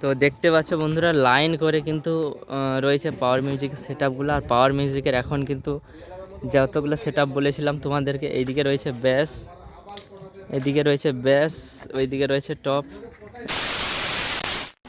তো দেখতে পাচ্ছ বন্ধুরা, লাইন করে কিন্তু রয়েছে পাওয়ার মিউজিক সেট আর পাওয়ার মিউজিকের এখন কিন্তু যতগুলো সেট বলেছিলাম তোমাদেরকে, এইদিকে রয়েছে ব্যাস এদিকে রয়েছে ব্যাস ওইদিকে রয়েছে টপ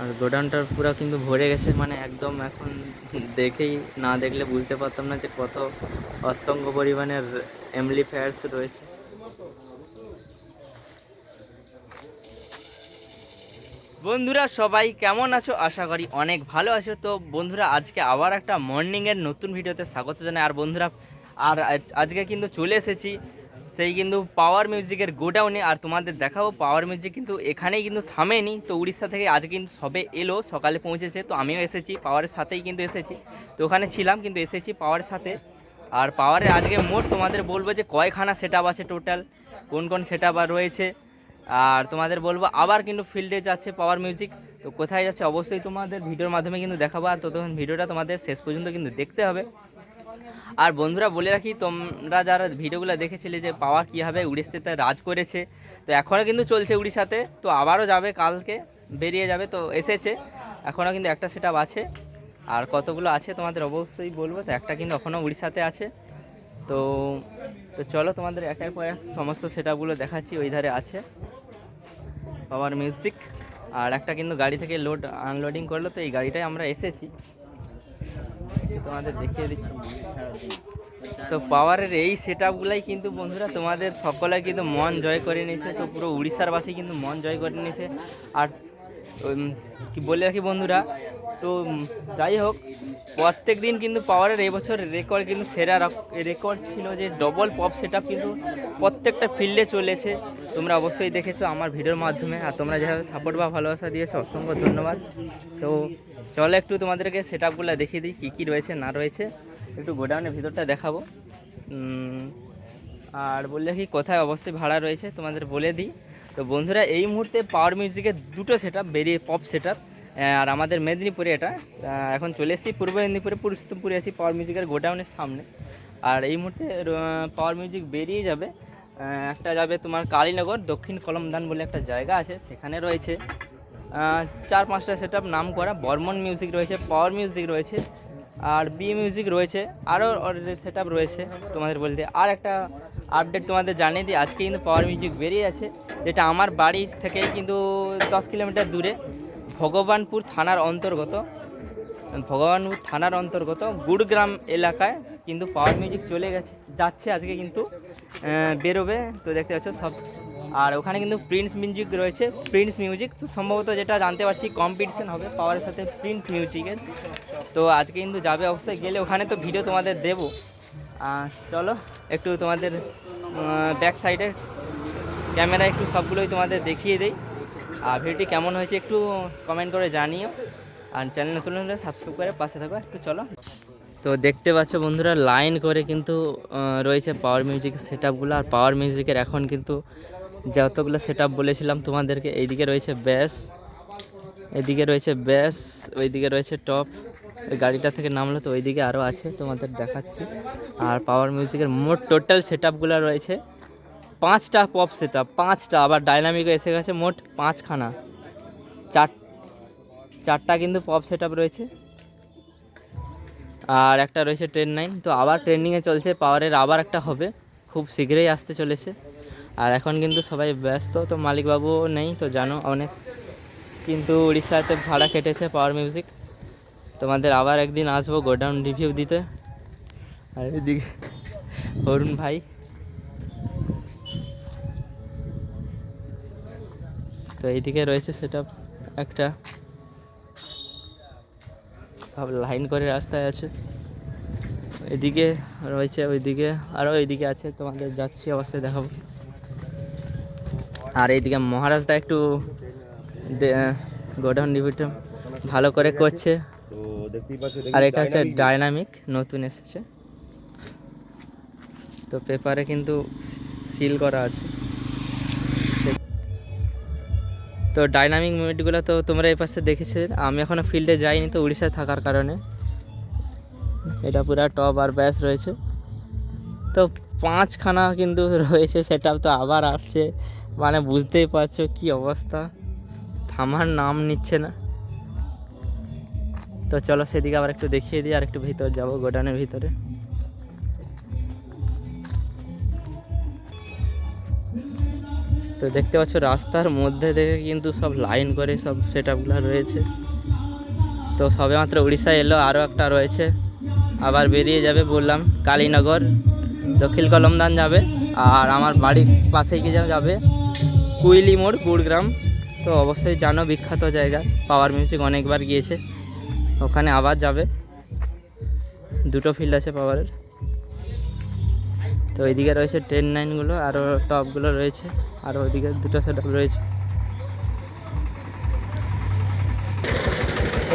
আর গোডাউনটা পুরো কিন্তু ভরে গেছে মানে একদম এখন দেখেই, না দেখলে বুঝতে পারতাম না যে কত অসংখ্য পরিমাণের এমলিফায়ার্স রয়েছে। বন্ধুরা, সবাই কেমন আছো? আশা করি অনেক ভালো আছো। তো বন্ধুরা, আজকে আবার একটা মর্নিংয়ের নতুন ভিডিওতে স্বাগত জানাই। আর বন্ধুরা, আর আজকে কিন্তু চলে এসেছি সেই কিন্তু পাওয়ার মিউজিকের গোডাউনে। আর তোমাদের দেখাবো পাওয়ার মিউজিক কিন্তু এখানেই কিন্তু থামেনি। তো উড়িষ্যা থেকে আজকে কিন্তু সবে এলো, সকালে পৌঁছেছে। তো আমিও এসেছি পাওয়ারের সাথেই কিন্তু এসেছি। তো ওখানে ছিলাম, কিন্তু এসেছি পাওয়ারের সাথে। আর পাওয়ারে আজকে মোট তোমাদের বলব যে কয়খানা সেট আছে টোটাল কোন কোন সেট রয়েছে? আর তোমাদের বলব আবার কিন্তু ফিল্ডে যাচ্ছে পাওয়ার মিউজিক তো কোথায় যাচ্ছে অবশ্যই তোমাদের ভিডিওর মাধ্যমে কিন্তু দেখাবো আর ততক্ষণ ভিডিওটা তোমাদের শেষ পর্যন্ত কিন্তু দেখতে হবে। আর বন্ধুরা বলে রাখি, তোমরা যারা ভিডিওগুলো দেখেছিলে যে পাওয়ার কীভাবে উড়িষ্যাতে রাজ করেছে, তো এখনও কিন্তু চলছে উড়িষ্যাতে, তো আবারও যাবে, কালকে বেরিয়ে যাবে, তো এসেছে। এখনও কিন্তু একটা সেট আছে। আর কতগুলো আছে তোমাদের অবশ্যই বলব, তো একটা কিন্তু এখনও উড়িষ্যাতে আছে। তো তো চলো তোমাদের একের পর এক সমস্ত সেটআপগুলো দেখাচ্ছি, ওই ধারে আছে। Power music. আর একটা কিন্তু গাড়ি থেকে লোড আনলোডিং করল, তো এই গাড়িটাই আমরা এসেছি। তোমাদের দেখিয়ে দিচ্ছি। তো পাওয়ারের এই সেট আপগুলাই কিন্তু বন্ধুরা তোমাদের সকলে কিন্তু মন জয় করে নিয়েছে, তো পুরো উড়িষ্যার বাসী কিন্তু মন জয় করে নিয়েছে। আর কি বলে রাখি বন্ধুরা? তো যাই হোক, প্রত্যেক দিন কিন্তু পাওয়ারের এই বছর রেকর্ড কিন্তু সেরা রেকর্ড ছিল যে ডবল পপ সেট কিন্তু প্রত্যেকটা ফিল্ডে চলেছে। তোমরা অবশ্যই দেখেছ আমার ভিডিওর মাধ্যমে। আর তোমরা যেভাবে সাপোর্ট বা ভালোবাসা দিয়েছ, অসংখ্য ধন্যবাদ। তো, চলো একটু তোমাদেরকে সেট আপগুলো দেখিয়ে দিই, কী কী রয়েছে, না রয়েছে। একটু গোডাউনের ভিতরটা দেখাবো। আর বললে কি, কোথায় অবশ্যই ভাড়া রয়েছে, তোমাদের বলে দিই। তো বন্ধুরা, এই মুহূর্তে পাওয়ার মিউজিকের দুটো সেট বেরিয়ে পপ সেট আর আমাদের মেদিনীপুরে এটা। এখন চলে এসেছি পূর্ব মেদিনীপুরে, পুরুষোত্তমপুরে আছি পাওয়ার মিউজিকের গোডাউনের সামনে। আর এই মুহূর্তে পাওয়ার মিউজিক বেরিয়ে যাবে একটা যাবে তোমার কালীনগর, দক্ষিণ কলমদান বলে একটা জায়গা আছে, সেখানে রয়েছে চার পাঁচটা সেট নাম করা বর্মন মিউজিক রয়েছে পাওয়ার মিউজিক রয়েছে, আর বি মিউজিক রয়েছে, আরও সেট রয়েছে, তোমাদের বলতে আর একটা আপডেট তোমাদের জানিয়ে দিই। আজকে কিন্তু পাওয়ার মিউজিক বেরিয়ে আছে যেটা আমার বাড়ি থেকে কিন্তু দশ কিলোমিটার দূরে, ভগবানপুর থানার অন্তর্গত। ভগবানপুর থানার অন্তর্গত গুড়গ্রাম এলাকায় কিন্তু পাওয়ার মিউজিক চলে গেছে, যাচ্ছে আজকে কিন্তু বেরোবে, তো দেখতে পাচ্ছ সব। আর ওখানে কিন্তু প্রিন্স মিউজিক রয়েছে প্রিন্স মিউজিক তো সম্ভবত যেটা জানতে পারছি কম্পিটিশন হবে পাওয়ারের সাথে প্রিন্স মিউজিকের তো আজকে কিন্তু যাবে অবশ্যই, গেলে ওখানে তো ভিডিও তোমাদের দেবো। চলো, একটু তোমাদের ব্যাক সাইডে ক্যামেরা একটু সবগুলোই তোমাদের দেখিয়ে দেই। আর ভিডিওটি কেমন হয়েছে একটু কমেন্ট করে জানিও। আর চ্যানেল নতুন হলে সাবস্ক্রাইব করে পাশে থাকো, একটু চলো। তো দেখতে পাচ্ছ বন্ধুরা লাইন করে কিন্তু রয়েছে পাওয়ার মিউজিক সেট আপগুলো আর পাওয়ার মিউজিকের এখন কিন্তু যতগুলো সেট আপ বলেছিলাম তোমাদেরকে, এইদিকে রয়েছে ব্যাস এদিকে রয়েছে ব্যাস, ওইদিকে রয়েছে টপ। ওই গাড়িটা থেকে নামলো তো ওইদিকে আরও আছে, তোমাদের দেখাচ্ছি। আর পাওয়ার মিউজিকের মোট টোটাল সেট আপগুলো রয়েছে। পাঁচটা পপ সেট আপ পাঁচটা। আবার ডাইনামিকও এসে গেছে মোট পাঁচখানা। চার চারটা কিন্তু পপ সেট আপ রয়েছে। আর একটা রয়েছে ট্রেন নাইন তো আবার ট্রেন্ডিংয়ে চলছে পাওয়ারের আবার একটা হবে। খুব শীঘ্রই আসতে চলেছে। আর এখন কিন্তু সবাই ব্যস্ত, তো মালিকবাবুও নেই, তো জানো অনেক কিন্তু উড়িষ্যাতে ভাড়া কেটেছে পাওয়ার মিউজিক তোমাদের আবার একদিন আসব গোডাউন রিভিউ দিতে। আর এদিকে অরুণ ভাই। তো এইদিকে রয়েছে সেটা একটা। সব লাইন করে রাস্তায় আছে। এদিকে রয়েছে ওইদিকে আরও এইদিকে আছে, তোমাদের যাচ্ছি অবশ্যই দেখাবো। আর এইদিকে মহারাজদা একটু গোডাউন রিভিউটা ভালো করে করছে। আর এটা হচ্ছে ডাইনামিক নতুন এসেছে। তো পেপারে কিন্তু সিল করা আছে। তো ডাইনামিক মুভমেন্টগুলো তো তোমরা এই পাশে দেখেছ। আমি এখনও ফিল্ডে যাইনি তো উড়িষ্যায় থাকার কারণে। এটা পুরো টপ আর ব্যাস রয়েছে। তো পাঁচখানা কিন্তু রয়েছে, সেটা তো আবার আসছে। মানে বুঝতেই পারছ কি অবস্থা। থামার নাম নিচ্ছে না। তো চলো সেদিকে আবার একটু দেখিয়ে দিই আর একটু ভিতর যাব, গোডাউনের ভিতরে। তো দেখতে পাচ্ছ, রাস্তার মধ্যে থেকে কিন্তু সব লাইন করে সব সেট রয়েছে। তো সবেমাত্র উড়িষ্যা এলো আরও একটা রয়েছে। আবার বেরিয়ে যাবে বললাম, কালীনগর। দক্ষিণ কলমদান যাবে, আর আমার বাড়ির পাশেই গিয়ে যাবে, কুইলি মোড় গুড়গ্রাম তো অবশ্যই জানো, বিখ্যাত জায়গা। পাওয়ার মিউজিক অনেকবার গিয়েছে। ওখানে আবার যাবে। দুটো ফিল্ড আছে পাওয়ারের তো ওইদিকে রয়েছে টেন নাইনগুলো আরও টপগুলো রয়েছে, আর ওইদিকে দুটো সেট রয়েছে।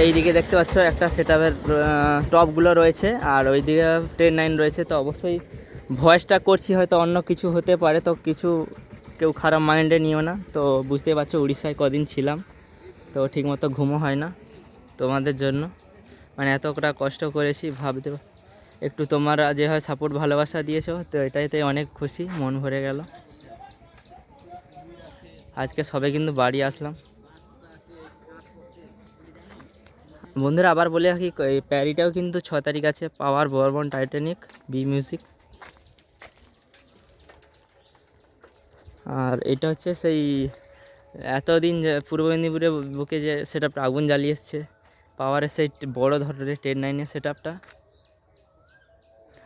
এইদিকে দেখতে পাচ্ছ, একটা সেট টপগুলো রয়েছে, আর ওইদিকে টেন নাইন রয়েছে। তো অবশ্যই ভয়েসটা করছি, হয়তো অন্য কিছু হতে পারে, তো কিছু কেউ খারাপ মাইন্ডে নিও না। তো বুঝতেই পারছ উড়িষ্যায় কদিন ছিলাম, তো ঠিকমতো ঘুমও হয় না তোমাদের জন্য। মানে এতটা কষ্ট করেছি, ভাবতে একটু তোমার যে হয় সাপোর্ট ভালোবাসা দিয়েছ, তো এটাইতে অনেক খুশি, মন ভরে গেল। আজকে সবে কিন্তু বাড়ি আসলাম। বন্ধুরা আবার বলে রাখি প্যারিটাও কিন্তু ছ তারিখ আছে, পাওয়ার বর্বন, টাইটানিক, বি মিউজিক। আর এটা হচ্ছে সেই এতদিন যে পূর্ব মেদিনীপুরে বুকে যে সেটা আগুন জ্বালিয়ে এসছে, পাওয়ারের সেই বড় ধরনের টেন নাইনের সেট আপটা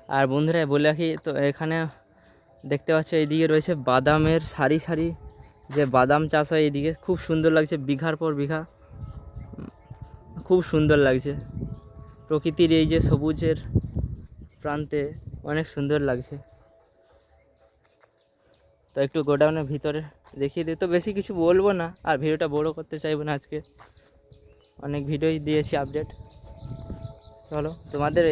আর বন্ধুরা, বলে রাখি, তো এখানে দেখতে পাচ্ছ, এইদিকে রয়েছে বাদামের সারি সারি। যে বাদাম চাষ হয় এইদিকে, খুব সুন্দর লাগছে, বিঘার পর বিঘা। খুব সুন্দর লাগছে। প্রকৃতির এই যে সবুজের প্রান্তে অনেক সুন্দর লাগছে। একটু গোডাউনের ভিতরে দেখিয়ে দিই। তো বেশি কিছু বলব না, আর ভিডিওটা বড় করতে চাইব না আজকে। অনেক ভিডিওই দিয়েছি আপডেট। চলো, তোমাদের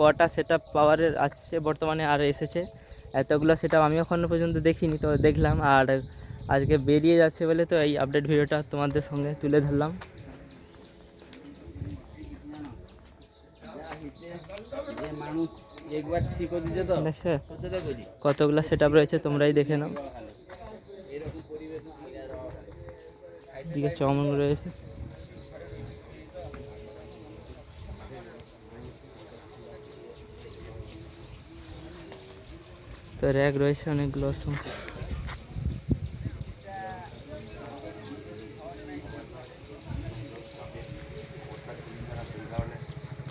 কটা সেট আপ পাওয়ারের আছে বর্তমানে আর এসেছে? এতগুলো সেট আমি এখনও পর্যন্ত দেখিনি, তো দেখলাম। আর আজকে বেরিয়ে যাচ্ছে বলে তো এই আপডেট ভিডিওটা তোমাদের সঙ্গে তুলে ধরলাম। মানুষ একবার শিখো দিছে তো? দেখছ কতগুলো সেট আপ রয়েছে তোমরাই দেখে নাও। দিকে চাউমিন রয়েছে। তো র্যাক রয়েছে অনেকগুলো অসংখ্য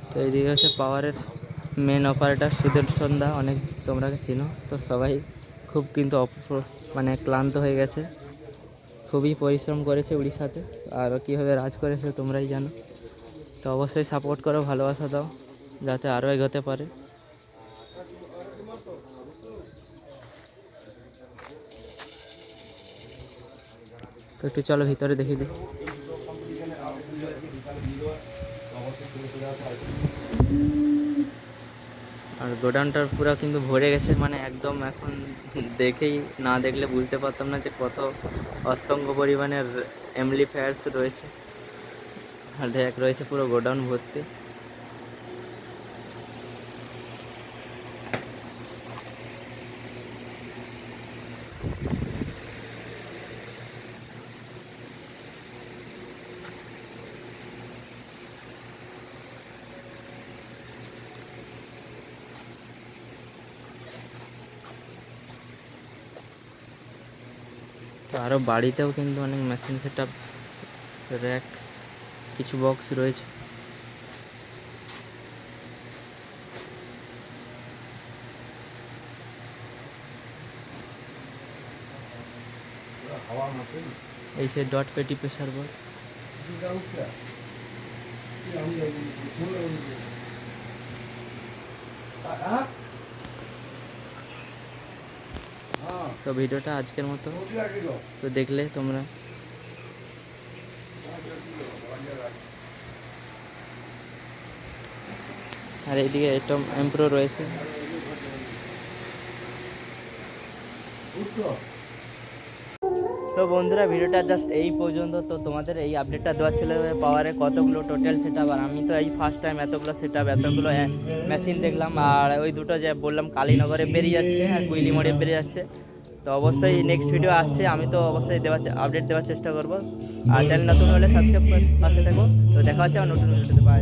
তো এইদিকে হচ্ছে পাওয়ারের মেন অপারেটর সুদর্শন সন্ধ্যা অনেক তোমরা চিনো। তো সবাই খুব কিন্তু মানে ক্লান্ত হয়ে গেছে। খুবই পরিশ্রম করেছে উড়িষ্যাতে। আর কীভাবে রাজ করেছে তোমরাই জানো। তো অবশ্যই সাপোর্ট করো, ভালোবাসা দাও, যাতে আরও এগোতে পারে। তো একটু চলো ভিতরে দেখি দিই আর গোডাউনটার পুরো কিন্তু ভরে গেছে মানে একদম এখন দেখেই না দেখলে বুঝতে পারতাম না যে কত অসংখ্য পরিমাণের এমলি এমলিফায়ার্স রয়েছে। আর রয়েছে পুরো গোডাউন ভর্তি। আরও বাড়িতেও কিন্তু অনেক মেশিন সেট আপ র্যাক কিছু বক্স রয়েছে। এই সে ডট পেটি প্রেসার বোর্ড তো ভিডিওটা আজকের মতো। তো দেখলে তোমরা। আর এইদিকে এটম এমপ্রো রয়েছে। তো বন্ধুরা, ভিডিওটা জাস্ট এই পর্যন্ত। তো তোমাদের এই আপডেটটা দেওয়া ছিল পাওয়ারে কতগুলো টোটাল সেট আর আমি তো এই ফার্স্ট টাইম এতগুলো সেট আপ এতগুলো মেশিন দেখলাম। আর ওই দুটো যে বললাম, কালীনগরে বেরিয়ে যাচ্ছে আর কুইলি মোড়ে বেরিয়ে যাচ্ছে। তো অবশ্যই নেক্সট ভিডিও আসছে, আমি তো অবশ্যই দেওয়ার আপডেট দেওয়ার চেষ্টা করব। আর চ্যানেল নতুন হলে সাবস্ক্রাইব পাশে থাকো। তো দেখা হচ্ছে আমার নতুন বাই